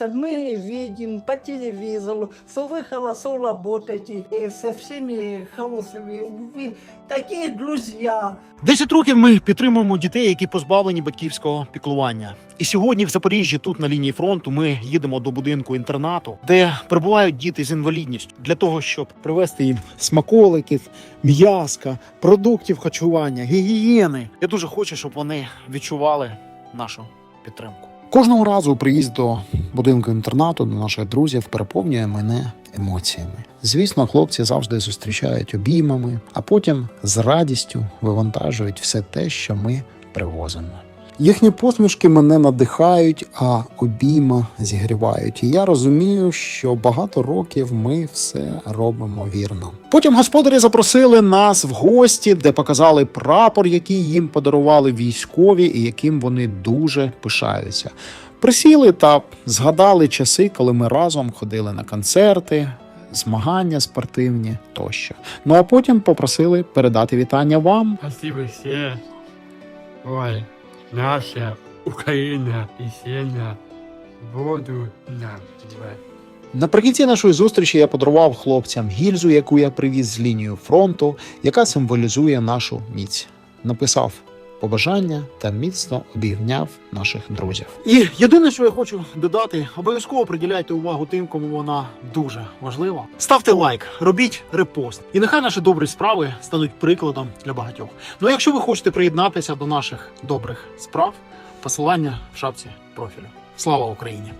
нравится. Мы видим по телевизору, что вы хорошо работаете и со всеми хорошими. Вы такие друзья. 10 років ми підтримуємо дітей, які позбавлені батьківського піклування. І сьогодні в Запоріжжі, тут на лінії фронту, ми їдемо до будинку інтернату, де перебувають діти з інвалідністю для того, щоб привезти їм смаколиків, м'яска, продуктів харчування, гігієни. Я дуже хочу, щоб вони відчували нашу підтримку. Кожного разу приїзд до будинку інтернату до наших друзів переповнює мене емоціями. Звісно, хлопці завжди зустрічають обіймами, а потім з радістю вивантажують все те, що ми привозимо. Їхні посмішки мене надихають, а обійма зігрівають. І я розумію, що багато років ми все робимо вірно. Потім господарі запросили нас в гості, де показали прапор, який їм подарували військові, і яким вони дуже пишаються. Присіли та згадали часи, коли ми разом ходили на концерти, змагання спортивні тощо. Ну а потім попросили передати вітання вам. Спасибо все. Ой, наша Україна і сильна воду нам. давай. Наприкінці нашої зустрічі я подарував хлопцям гільзу, яку я привіз з лінію фронту, яка символізує нашу міць. Написав побажання та міцно обійняв наших друзів. І єдине, що я хочу додати, обов'язково приділяйте увагу тим, кому вона дуже важлива. Ставте лайк, робіть репост, і нехай наші добрі справи стануть прикладом для багатьох. Ну а якщо ви хочете приєднатися до наших добрих справ, посилання в шапці профілю. Слава Україні!